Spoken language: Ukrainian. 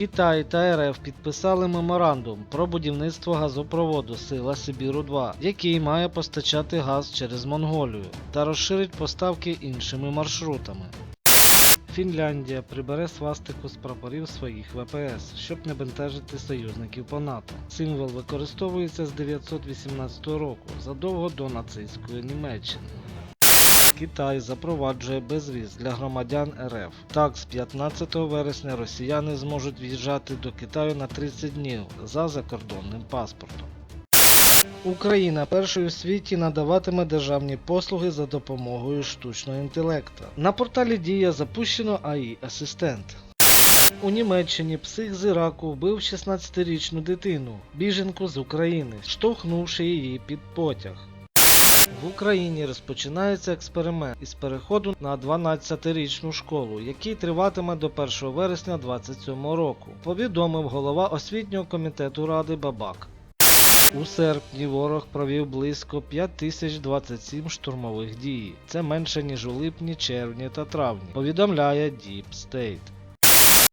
Китай та РФ підписали меморандум про будівництво газопроводу Сила Сибіру 2, який має постачати газ через Монголію та розширить поставки іншими маршрутами. Фінляндія прибере свастику з прапорів своїх ВПС, щоб не бентежити союзників по НАТО. Символ використовується з 918 року, задовго до нацистської Німеччини. Китай запроваджує безвіз для громадян РФ. Так, з 15 вересня росіяни зможуть в'їжджати до Китаю на 30 днів за закордонним паспортом. Україна першою в світі надаватиме державні послуги за допомогою штучного інтелекту. На порталі Дія запущено АІ Асистент. У Німеччині псих з Іраку вбив 16-річну дитину, біженку з України, штовхнувши її під потяг. В Україні розпочинається експеримент із переходу на 12-річну школу, який триватиме до 1 вересня 2027 року, повідомив голова освітнього комітету Ради Бабак. У серпні ворог провів близько 5027 штурмових дій. Це менше ніж у липні, червні та травні, повідомляє Deep State.